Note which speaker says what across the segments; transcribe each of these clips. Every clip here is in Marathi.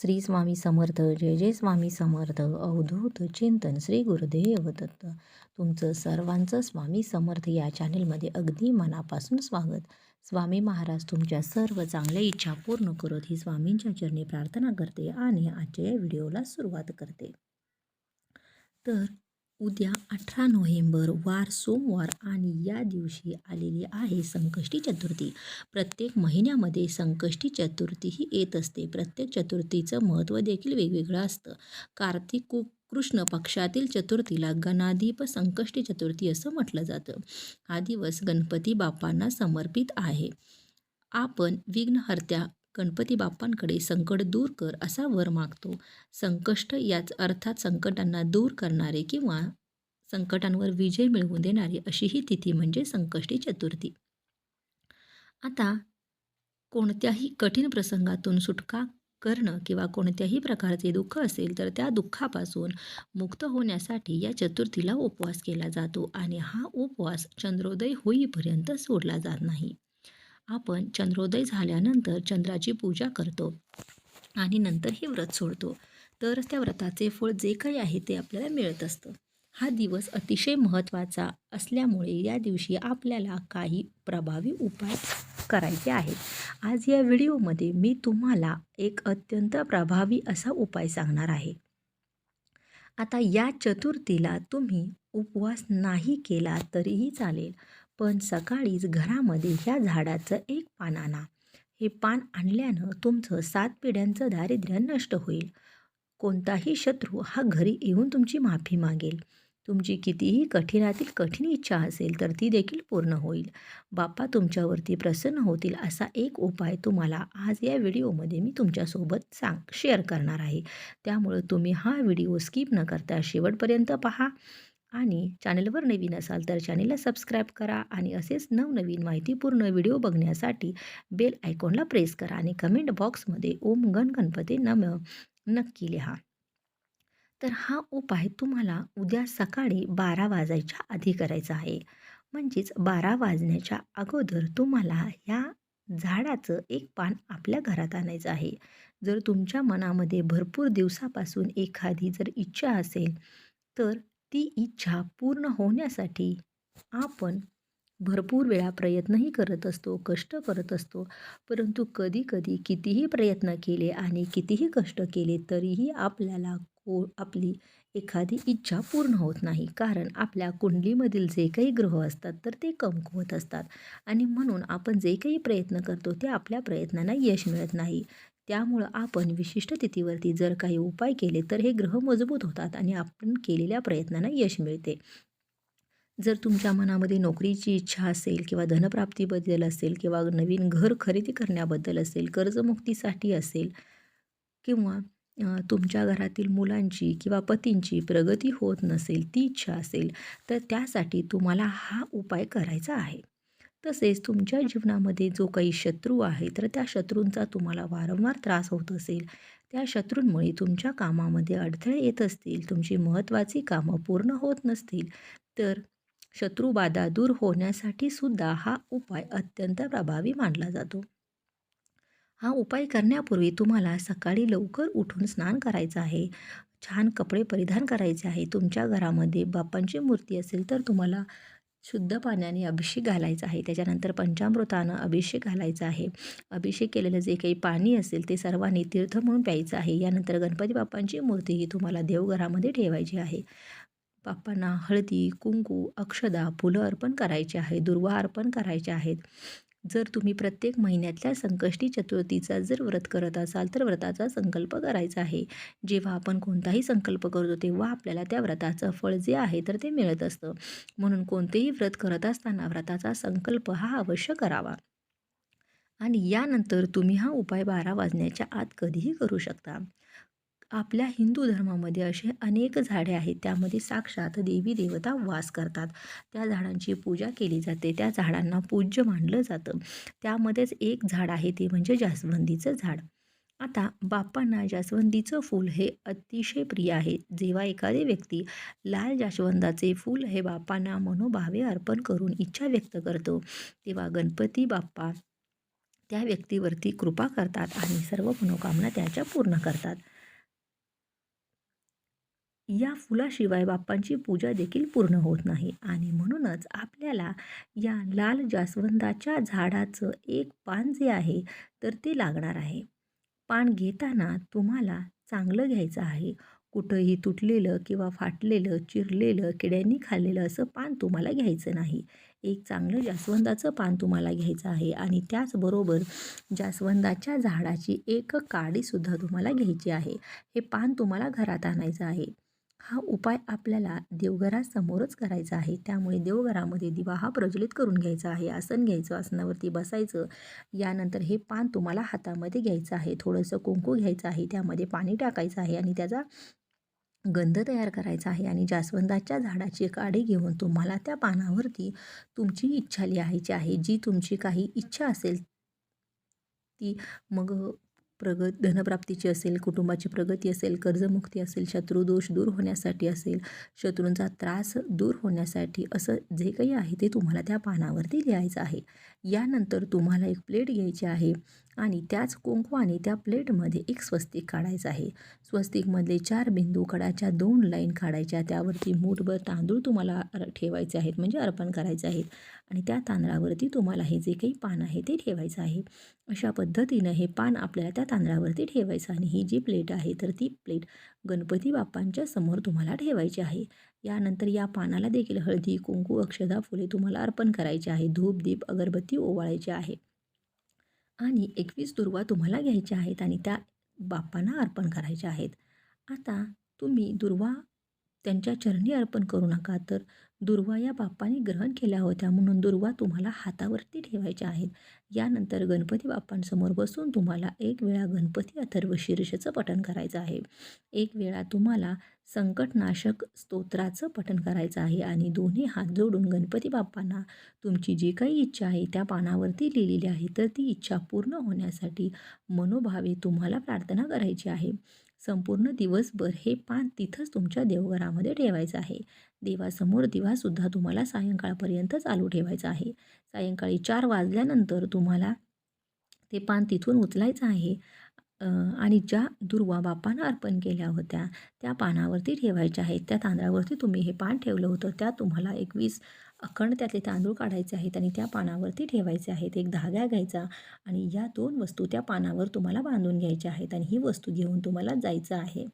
Speaker 1: श्री स्वामी समर्थ जय जय स्वामी समर्थ अवधूत चिंतन श्री गुरुदेव दत्त. तुमचं सर्वांचं स्वामी समर्थ या चॅनेलमध्ये अगदी मनापासून स्वागत. स्वामी महाराज तुमच्या सर्व चांगल्या इच्छा पूर्ण करत ही स्वामींच्या चरणी प्रार्थना करते आणि आजच्या या व्हिडिओला सुरुवात करते. तर उद्या अठरा नोव्हेंबर वार सोमवार आणि या दिवशी आलेली आहे संकष्टी चतुर्थी. प्रत्येक महिन्यामध्ये संकष्टी चतुर्थी ही येत असते. प्रत्येक चतुर्थीचं महत्त्व देखील वेगवेगळं असतं. कार्तिक कु कृष्ण पक्षातील चतुर्थीला गणादीप संकष्टी चतुर्थी असं म्हटलं जातं. हा दिवस गणपती बाप्पांना समर्पित आहे. आपण विघ्नहर्त्या गणपती बाप्पांकडे संकट दूर कर असा वर मागतो. संकष्ट याच अर्थात संकटांना दूर करणारे किंवा संकटांवर विजय मिळवून देणारी अशी ही तिथी म्हणजे संकष्टी चतुर्थी. आता कोणत्याही कठीण प्रसंगातून सुटका करणं किंवा कोणत्याही प्रकारचे दुःख असेल तर त्या दुःखापासून मुक्त होण्यासाठी या चतुर्थीला उपवास केला जातो आणि हा उपवास चंद्रोदय होईपर्यंत सोडला जात नाही. आपण चंद्रोदय झाल्यानंतर चंद्राची पूजा करतो आणि नंतर हे व्रत सोडतो. तर त्या व्रताचे फळ जे काही आहे ते आपल्याला मिळत असतं. हा दिवस अतिशय महत्त्वाचा असल्यामुळे या दिवशी आपल्याला काही प्रभावी उपाय करायचे आहेत. आज या व्हिडिओमध्ये मी तुम्हाला एक अत्यंत प्रभावी असा उपाय सांगणार आहे. आता या चतुर्थीला तुम्ही उपवास नाही केला तरीही चालेल पण सकाळीच घरामध्ये ह्या झाडाचं एक पान आणा. हे पान आणल्यानं तुमचं सात पिढ्यांचं दारिद्र्य नष्ट होईल. कोणताही शत्रू हा घरी येऊन तुमची माफी मागेल. तुमची कितीही कठीणातील कठीण इच्छा असेल तर ती देखील पूर्ण होईल. बाप्पा तुमच्यावरती प्रसन्न होतील असा एक उपाय तुम्हाला आज या व्हिडिओमध्ये मी तुमच्यासोबत सांग शेअर करणार आहे. त्यामुळं तुम्ही हा व्हिडिओ स्किप न करता शेवटपर्यंत पहा. आणि चॅनलवर नवीन असाल तर चॅनलला सबस्क्राईब करा आणि असेच नवनवीन माहितीपूर्ण व्हिडिओ बघण्यासाठी बेल आयकॉनला प्रेस करा आणि कमेंट बॉक्समध्ये ओम गण गणपती नम. नक्की लिहा. तर हा उपाय तुम्हाला उद्या सकाळी बारा वाजायच्या आधी करायचा आहे. म्हणजेच बारा वाजण्याच्या अगोदर तुम्हाला ह्या झाडाचं एक पान आपल्या घरात आणायचं आहे. जर तुमच्या मनामध्ये भरपूर दिवसापासून एखादी जर इच्छा असेल तर ती इच्छा पूर्ण होण्यासाठी आपण भरपूर वेळा प्रयत्नही करत असतो कष्ट करत असतो. परंतु कधी कधी कितीही प्रयत्न केले आणि कितीही कष्ट केले तरीही आपल्याला को आपली एखादी इच्छा पूर्ण होत नाही. कारण आपल्या कुंडलीमधील जे काही ग्रह असतात तर ते कमकुवत असतात. आणि म्हणून आपण जे काही प्रयत्न करतो ते आपल्या प्रयत्नांना यश मिळत नाही. त्यामुळं आपण विशिष्ट तिथीवरती जर काही उपाय केले तर हे ग्रह मजबूत होतात आणि आपण केलेल्या प्रयत्नांना यश मिळते. जर तुमच्या मनामध्ये नोकरीची इच्छा असेल किंवा धनप्राप्तीबद्दल असेल किंवा नवीन घर खरेदी करण्याबद्दल असेल कर्जमुक्तीसाठी असेल किंवा तुमच्या घरातील मुलांची किंवा पतींची प्रगती होत नसेल ती इच्छा असेल तर त्यासाठी तुम्हाला हा उपाय करायचा आहे. तसेच तुमच्या जीवनामध्ये जो काही शत्रू आहे तर त्या शत्रूंचा तुम्हाला वारंवार त्रास होत असेल. त्या शत्रूंमुळे तुमच्या कामामध्ये अडथळे येत असतील तुमची महत्त्वाची कामं पूर्ण होत नसतील तर शत्रुबाधा दूर होण्यासाठी सुद्धा हा उपाय अत्यंत प्रभावी मानला जातो. हा उपाय करण्यापूर्वी तुम्हाला सकाळी लवकर उठून स्नान करायचं आहे. छान कपडे परिधान करायचे आहे. तुमच्या घरामध्ये बाप्पांची मूर्ती असेल तर तुम्हाला शुद्ध पाण्याने अभिषेक घालायचा आहे. त्याच्यानंतर पंचामृतानं अभिषेक घालायचा आहे. अभिषेक केलेलं जे काही पाणी असेल ते सर्वांनी तीर्थ म्हणून प्यायचं आहे. यानंतर गणपती बाप्पांची मूर्ती ही तुम्हाला देवघरामध्ये ठेवायची आहे. बाप्पांना हळदी कुंकू अक्षदा फुलं अर्पण करायचे आहे दुर्वा अर्पण करायचे आहेत. जर तुम्ही प्रत्येक महिन्यातल्या संकष्टी चतुर्थीचा जर व्रत करत असाल तर व्रताचा संकल्प करायचा आहे. जेव्हा आपण कोणताही संकल्प करतो तेव्हा आपल्याला त्या व्रताचं फळ जे आहे तर ते मिळत असतं. म्हणून कोणतेही व्रत करत असताना व्रताचा संकल्प हा अवश्य करावा. आणि यानंतर तुम्ही हा उपाय बारा वाजण्याच्या आत कधीही करू शकता. आपल्या हिंदू धर्मामध्ये असे अनेक झाडे आहेत त्यामध्ये साक्षात देवी देवता वास करतात. त्या झाडांची पूजा केली जाते. त्या झाडांना पूज्य मानलं जातं. त्यामध्येच एक झाड आहे ते म्हणजे जास्वंदीचं झाड. आता बाप्पांना जास्वंदीचं फूल हे अतिशय प्रिय आहे. जेव्हा एखादी व्यक्ती लाल जास्वंदाचे फूल हे बाप्पांना मनोभावे अर्पण करून इच्छा व्यक्त करतो तेव्हा गणपती बाप्पा त्या व्यक्तीवरती कृपा करतात आणि सर्व मनोकामना त्याच्या पूर्ण करतात. या फुलाशिवाय बाप्पांची पूजा देखील पूर्ण होत नाही. आणि म्हणूनच आपल्याला या लाल जास्वंदाच्या झाडाचं एक पान जे आहे तर ते लागणार आहे. पान घेताना तुम्हाला चांगलं घ्यायचं आहे. कुठंही तुटलेलं किंवा फाटलेलं चिरलेलं किड्यांनी खाल्लेलं असं पान तुम्हाला घ्यायचं नाही. एक चांगलं जास्वंदाचं पान तुम्हाला घ्यायचं आहे आणि त्याचबरोबर जास्वंदाच्या झाडाची एक काडीसुद्धा तुम्हाला घ्यायची आहे. हे पान तुम्हाला घरात आणायचं आहे. हा उपाय आपल्याला देवघरासमोरच करायचा आहे. त्यामुळे देवघरामध्ये दिवा हा प्रज्वलित करून घ्यायचा आहे. आसन घ्यायचं आसनावरती बसायचं. यानंतर हे पान तुम्हाला हातामध्ये घ्यायचं आहे. थोडंसं कुंकू घ्यायचं आहे. त्यामध्ये पाणी टाकायचं आहे आणि त्याचा गंध तयार करायचा आहे आणि जास्वंदाच्या झाडाची काडी घेऊन तुम्हाला त्या पानावरती तुमची इच्छा लिहायची आहे. जी तुमची काही इच्छा असेल ती मग प्रगत धनप्राप्तीची असेल कुटुंबाची प्रगती असेल कर्जमुक्ती असेल शत्रुदोष दूर होण्यासाठी असेल शत्रूंचा त्रास दूर होण्यासाठी असं जे काही आहे ते तुम्हाला त्या पानावरती लिहायचं आहे. यानंतर तुम्हाला एक प्लेट घ्यायची आहे. आणि त्याच कुंकवाने त्या प्लेटमध्ये एक स्वस्तिक काढायचं आहे. स्वस्तिकमधले चार बिंदू कडाच्या दोन लाईन काढायच्या त्यावरती मूठभर तांदूळ तुम्हाला ठेवायचे आहेत म्हणजे अर्पण करायचे आहेत. आणि त्या तांदळावरती तुम्हाला हे जे काही पान आहे ते ठेवायचं आहे. अशा पद्धतीनं हे पान आपल्याला त्या तांदळावरती ठेवायचं आणि ही जी प्लेट आहे तर ती प्लेट गणपती बाप्पांच्या समोर तुम्हाला ठेवायची आहे. यानंतर या पानाला देखील हळदी कुंकू अक्षदा फुले तुम्हाला अर्पण करायचे आहे. धूप दीप अगरबत्ती ओवाळायची आहे. आणि एकवीस दुर्वा तुम्हाला घ्यायच्या आहेत आणि त्या बाप्पांना अर्पण करायच्या आहेत. आता तुम्ही दुर्वा त्यांच्या चरणी अर्पण करू नका. तर दुर्वा या बाप्पाने ग्रहण केल्या होत्या. म्हणून दुर्वा तुम्हाला हातावरती ठेवायच्या आहेत. यानंतर गणपती बाप्पांसमोर बसून तुम्हाला एक वेळा गणपती अथर्व शीर्षचं पठण करायचं आहे. एक वेळा तुम्हाला संकटनाशक स्तोत्राचं पठण करायचं आहे आणि दोन्ही हात जोडून गणपती बाप्पांना तुमची जी काही इच्छा आहे त्या पानावरती लिहिलेली आहे. तर ती इच्छा पूर्ण होण्यासाठी मनोभावे तुम्हाला प्रार्थना करायची आहे. संपूर्ण दिवसभर हे पान तिथंच तुमच्या देवघरामध्ये ठेवायचं आहे. देवासमोर दिवासुद्धा तुम्हाला सायंकाळपर्यंत चालू ठेवायचं आहे. सायंकाळी चार वाजल्यानंतर तुम्हाला ते पान तिथून उचलायचं आहे. आणि ज्या दुर्वा बापानं अर्पण केल्या होत्या त्या पानावरती ठेवायच्या आहेत. त्या तांदळावरती तुम्ही हे पान ठेवलं होतं. त्या तुम्हाला एकवीस अखंड त्यातले तांदूळ काढायचे आहेत आणि त्या पानावरती ठेवायचे आहेत. एक धागा घ्यायचा आणि या दोन वस्तू त्या पानावर तुम्हाला बांधून घ्यायच्या आहेत आणि ही वस्तू घेऊन तुम्हाला जायचं आहे.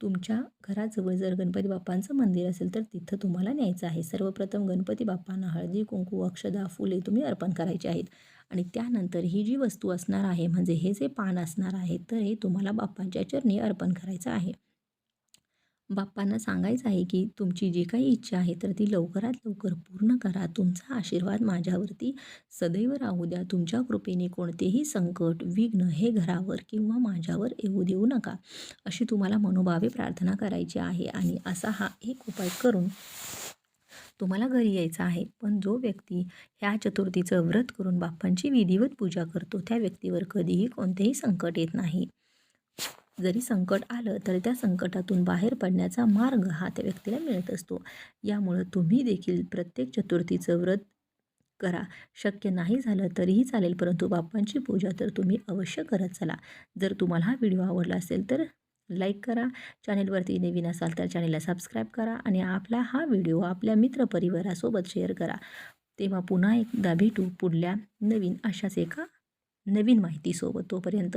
Speaker 1: तुमच्या घराजवळ जर गणपती बाप्पांचं मंदिर असेल तर तिथं तुम्हाला न्यायचं आहे. सर्वप्रथम गणपती बाप्पांना हळदी कुंकू अक्षदा फुले तुम्ही अर्पण करायचे आहेत. आणि त्यानंतर ही जी वस्तू असणार आहे म्हणजे हे जे पान असणार आहे तर हे तुम्हाला बाप्पांच्या चरणी अर्पण करायचं आहे. बाप्पांना सांगायचं आहे की तुमची जी काही इच्छा आहे तर ती लवकरात लवकर पूर्ण करा. तुमचा आशीर्वाद माझ्यावरती सदैव राहू द्या. तुमच्या कृपेने कोणतेही संकट विघ्न हे घरावर किंवा माझ्यावर येऊ देऊ नका अशी तुम्हाला मनोभावे प्रार्थना करायची आहे. आणि असा हा एक उपाय करून तुम्हाला घरी यायचं आहे. पण जो व्यक्ती ह्या चतुर्थीचं व्रत करून बाप्पांची विधिवत पूजा करतो त्या व्यक्तीवर कधीही कोणतेही संकट येत नाही. जरी संकट आलं तर त्या संकटातून बाहेर पडण्याचा मार्ग हा त्या व्यक्तीला मिळत असतो. यामुळं तुम्ही देखील प्रत्येक चतुर्थीचं व्रत करा. शक्य नाही झालं तरीही चालेल परंतु बाप्पांची पूजा तर तुम्ही अवश्य करत चला. जर तुम्हाला हा व्हिडिओ आवडला असेल तर लाईक करा. चॅनेलवरती नवीन असाल तर चॅनेलला सबस्क्राईब करा आणि आपला हा व्हिडिओ आपल्या मित्रपरिवारासोबत शेअर करा. तेव्हा पुन्हा एकदा भेटू पुढल्या नवीन अशाच एका नवीन माहितीसोबत. तोपर्यंत